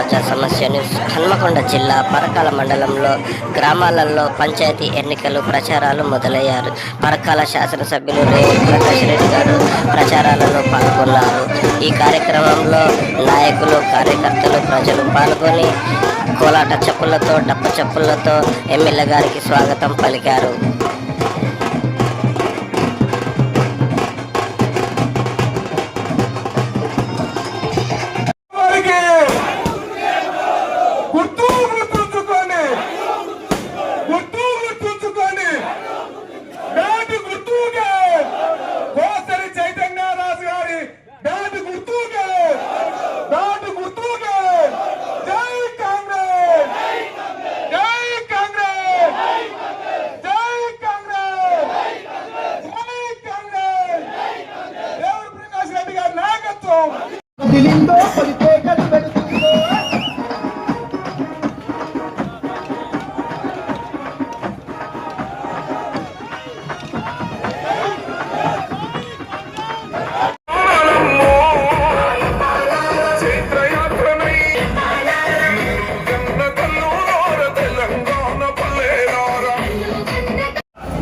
ప్రజా సమస్యను హన్మకొండ జిల్లా పరకాల మండలంలో గ్రామాలలో పంచాయతీ ఎన్నికలు ప్రచారాలు మొదలయ్యారు. పరకాల శాసనసభ్యులు రేవంత్ ప్రకాష్ రెడ్డి గారు ప్రచారాలలో పాల్గొన్నారు. ఈ కార్యక్రమంలో నాయకులు కార్యకర్తలు ప్రజలు పాల్గొని కోలాట చెప్పులతో డప్ప చెప్పులతో ఎమ్మెల్యే గారికి స్వాగతం పలికారు.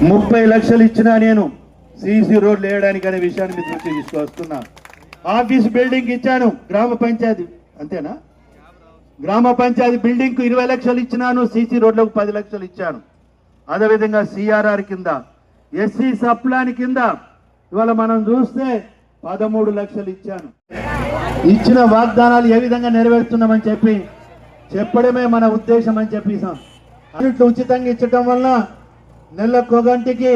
ముప్పై లక్షలు ఇచ్చినా నేను సీసీ రోడ్లు వేయడానికి అనే విషయాన్ని మీ దృష్టి తీసుకొస్తున్నా ఆఫీస్ బిల్డింగ్ ఇచ్చాను గ్రామ పంచాయతీ అంతేనా? గ్రామ పంచాయతీ బిల్డింగ్కు ఇరవై లక్షలు ఇచ్చినాను సీసీ రోడ్లకు పది లక్షలు ఇచ్చాను. అదేవిధంగా సిఆర్ఆర్ కింద ఎస్సీ సప్లాన్ కింద ఇవాళ మనం చూస్తే పదమూడు లక్షలు ఇచ్చాను. ఇచ్చిన వాగ్దానాలు ఏ విధంగా నెరవేరుస్తున్నామని చెప్పి చెప్పడమే మన ఉద్దేశం అని చెప్పి ఉచితంగా ఇచ్చటం వలన నెలకు గంటకి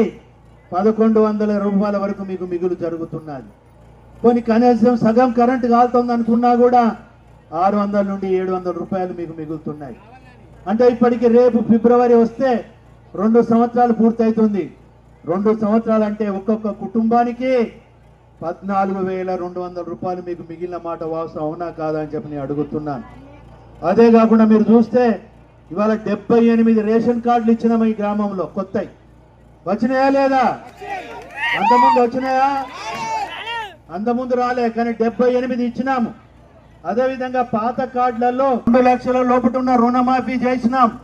పదకొండు వందల రూపాయల వరకు మీకు మిగులు జరుగుతున్నది. కొన్ని కనీసం సగం కరెంటు కాలుతుంది అనుకున్నా కూడా ఆరు వందల నుండి ఏడు వందల రూపాయలు మీకు మిగులుతున్నాయి. అంటే ఇప్పటికి రేపు ఫిబ్రవరి వస్తే రెండు సంవత్సరాలు పూర్తవుతుంది రెండు సంవత్సరాలు అంటే ఒక్కొక్క కుటుంబానికి పద్నాలుగు వేల రెండు వందల రూపాయలు మీకు మిగిలిన మాట వాసు అవునా కాదా అని చెప్పి నేను అడుగుతున్నాను. అదే కాకుండా మీరు చూస్తే ఇవాళ డెబ్బై ఎనిమిది రేషన్ కార్డులు ఇచ్చినాము ఈ గ్రామంలో. కొత్తవి వచ్చినాయా లేదా? అంతకుముందు వచ్చినాయా? అంతకుముందు రాలే కానీ డెబ్బై ఎనిమిది ఇచ్చినాము. అదేవిధంగా పాత కార్డులలో రెండు లక్షల లోపల ఉన్న రుణమాఫీ చేసినాం.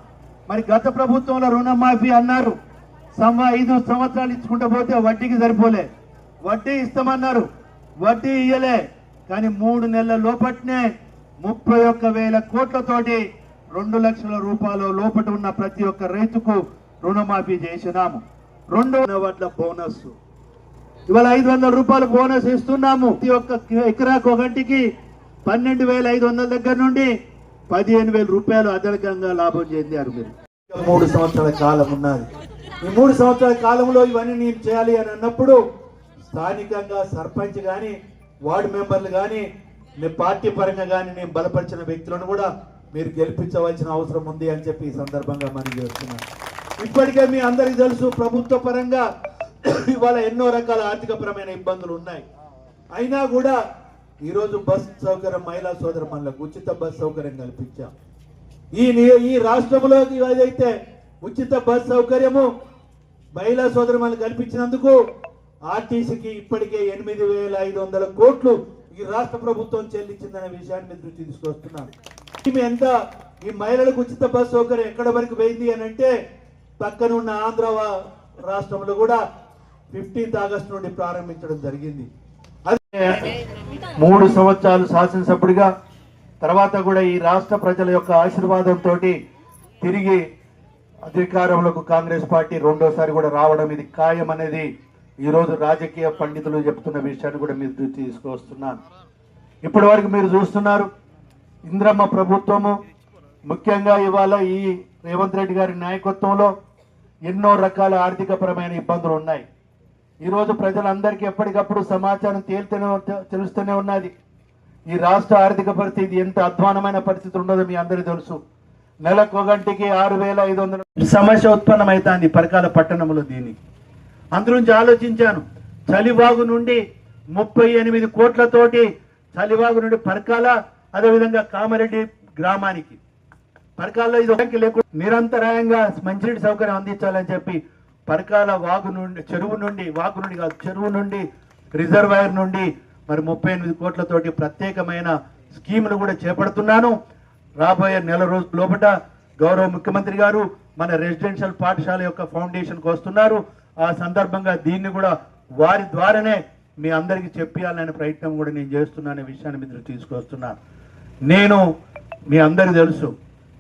మరి గత ప్రభుత్వంలో రుణమాఫీ అన్నారు. సంవ ఐదు సంవత్సరాలు ఇచ్చుకుంటూ పోతే వడ్డీకి సరిపోలే. వడ్డీ ఇస్తామన్నారు. వడ్డీ ఇయ్యలే. కానీ మూడు నెలల లోపట్నే ముప్పై ఒక్క వేల కోట్లతోటి రెండు లక్షల రూపాయలు లోపట ఉన్న ప్రతి ఒక్క రైతుకు రుణమాఫీ చేసినాము. రెండు వడ్ల బోనస్. ఇవాళ ఐదు వందల రూపాయలు బోనస్ ఇస్తున్నాము. ప్రతి ఒక్క ఎకరాకు ఒకటికి పన్నెండు వేల ఐదు వందల దగ్గర నుండి పదిహేను వేల రూపాయలు అదనకంగా లాభం చెందారు మీరు. మూడు సంవత్సరాల కాలం ఉన్నది. ఈ మూడు సంవత్సరాల కాలంలో ఇవన్నీ నేను చేయాలి అని అన్నప్పుడు స్థానికంగా సర్పంచ్ కానీ వార్డు మెంబర్లు కానీ మీ పార్టీ పరంగా కానీ నేను బలపరిచిన వ్యక్తులను కూడా మీరు గెలిపించవలసిన అవసరం ఉంది అని చెప్పి ఈ సందర్భంగా మనం చేస్తున్నాం ఇప్పటికే మీ అందరికీ తెలుసు ప్రభుత్వ పరంగా ఇవాళ ఎన్నో రకాల ఆర్థికపరమైన ఇబ్బందులు ఉన్నాయి. అయినా కూడా ఈరోజు బస్ సౌకర్యం మహిళా సోదరమణులకు ఉచిత బస్ సౌకర్యం కల్పించాం. ఈ ఈ రాష్ట్రంలో ఏదైతే ఉచిత బస్ సౌకర్యము మహిళా సోదరమణులు కల్పించినందుకు ఆర్టీసీకి ఇప్పటికే ఎనిమిది వేల ఐదు వందల కోట్లు ఈ రాష్ట్ర ప్రభుత్వం చెల్లించిందనే విషయాన్ని దృష్టి తీసుకొస్తున్నాను. ఈమె ఎంత ఈ మహిళలకు ఉచిత బస్ సౌకర్యం ఎక్కడ వరకు పోయింది అని అంటే పక్కనున్న ఆంధ్ర రాష్ట్రంలో కూడా ఫిఫ్టీన్త్ ఆగస్టు నుండి ప్రారంభించడం జరిగింది. అదే మూడు సంవత్సరాలు శాసనసభ్యుడిగా తర్వాత కూడా ఈ రాష్ట్ర ప్రజల యొక్క ఆశీర్వాదంతో తిరిగి అధికారంలోకి కాంగ్రెస్ పార్టీ రెండోసారి కూడా రావడం ఇది ఖాయం అనేది ఈరోజు రాజకీయ పండితులు చెప్తున్న విషయాన్ని కూడా మీరు తీసుకొస్తున్నాను. ఇప్పటి వరకు మీరు చూస్తున్నారు ఇంద్రమ్మ ప్రభుత్వము ముఖ్యంగా ఇవాళ ఈ రేవంత్ రెడ్డి గారి నాయకత్వంలో ఎన్నో రకాల ఆర్థికపరమైన ఇబ్బందులు ఉన్నాయి. ఈరోజు ప్రజలందరికీ ఎప్పటికప్పుడు సమాచారం తేలితేనే తెలుస్తూనే ఉన్నది. ఈ రాష్ట్ర ఆర్థిక పరిస్థితి ఎంత అధ్వానమైన పరిస్థితి ఉండదో మీ అందరికీ తెలుసు. నెలకు ఒకటికి ఆరు వేల ఐదు వందల సమస్య ఉత్పన్నమవుతుంది పరకాల పట్టణంలో దీన్ని అందులోంచి ఆలోచించాను. చలివాగు నుండి ముప్పై ఎనిమిది కోట్లతోటి చలివాగు నుండి పరకాల అదేవిధంగా కామారెడ్డి గ్రామానికి. పరకాల్లో ఇది ఒకటి లేకుండా నిరంతరాయంగా మంచినీటి సౌకర్యం అందించాలని చెప్పి పరకాల వాగు నుండి చెరువు నుండి వాగు నుండి కాదు చెరువు నుండి రిజర్వాయర్ నుండి మరి ముప్పై ఎనిమిది కోట్లతోటి ప్రత్యేకమైన స్కీములు కూడా చేపడుతున్నాను. రాబోయే నెల రోజుల లోపల గౌరవ ముఖ్యమంత్రి గారు మన రెసిడెన్షియల్ పాఠశాల యొక్క ఫౌండేషన్కి వస్తున్నారు. ఆ సందర్భంగా దీన్ని కూడా వారి ద్వారానే మీ అందరికీ చెప్పాలనే ప్రయత్నం కూడా నేను చేస్తున్నానే విషయాన్ని మీరు తీసుకొస్తున్నాను. నేను మీ అందరికీ తెలుసు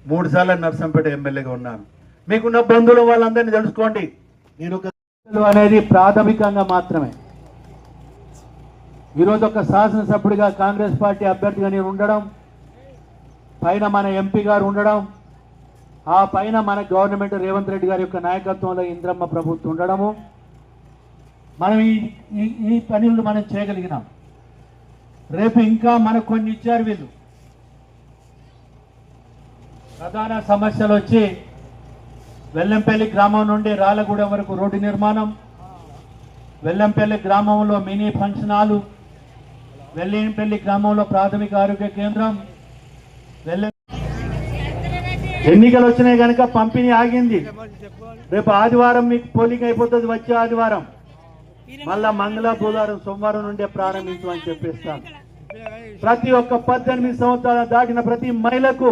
మూడు సార్లు నర్సంపేట ఎమ్మెల్యేగా ఉన్నాను. మీకున్న బంధువులు వాళ్ళందరినీ తెలుసుకోండి. నేను ఒక అనేది ప్రాథమికంగా మాత్రమే. ఈరోజు ఒక శాసనసభ్యుడిగా కాంగ్రెస్ పార్టీ అభ్యర్థిగా నేను ఉండడం పైన మన ఎంపీ గారు ఉండడం ఆ పైన మన గవర్నమెంట్ రేవంత్ రెడ్డి గారి యొక్క నాయకత్వంలో ఇంద్రమ్మ ప్రభుత్వం ఉండడము. మనం ఈ ఈ- ఈ పనులు మనం చేయగలిగినాం. రేపు ఇంకా మనకు కొన్ని ఇచ్చారు వీళ్ళు. ప్రధాన సమస్యలు వచ్చి వెల్లంపల్లి గ్రామం నుండి రాళ్ళగూడెం వరకు రోడ్డు నిర్మాణం వెల్లంపల్లి గ్రామంలో మినీ ఫంక్షన్ హాలు వెల్లంపల్లి గ్రామంలో ప్రాథమిక ఆరోగ్య కేంద్రం ఎన్నికలు వచ్చినాయి కనుక పంపిణీ ఆగింది. రేపు ఆదివారం మీకు పోలింగ్ అయిపోతుంది వచ్చే ఆదివారం. మళ్ళా మంగళ బుధవారం సోమవారం నుండే ప్రారంభించమని చెప్పేస్తాను. ప్రతి ఒక్క పద్దెనిమిది సంవత్సరాలు దాటిన ప్రతి మహిళకు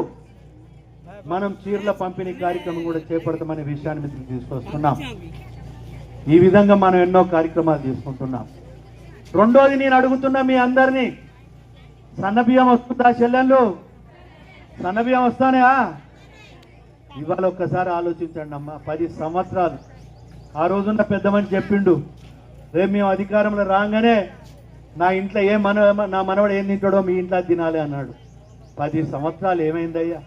మనం చీరల పంపిణీ కార్యక్రమం కూడా చేపడతామనే విషయాన్ని మీకు తీసుకొస్తున్నాం. ఈ విధంగా మనం ఎన్నో కార్యక్రమాలు తీసుకుంటున్నాం రెండోది నేను అడుగుతున్నా మీ అందరినీ సన్నబియ్యం వస్తుందా చెల్లెళ్ళు? సన్నబియ్యం వస్తానే ఇవాళ ఒక్కసారి ఆలోచించండి అమ్మా పది సంవత్సరాలు. ఆ రోజున్న పెద్దమని చెప్పిండు రేపు మేము అధికారంలో రాగానే నా ఇంట్లో ఏ మన నా మనవడు ఏం తింటాడో మీ ఇంట్లో తినాలి అన్నాడు. పది సంవత్సరాలు ఏమైందయ్యా?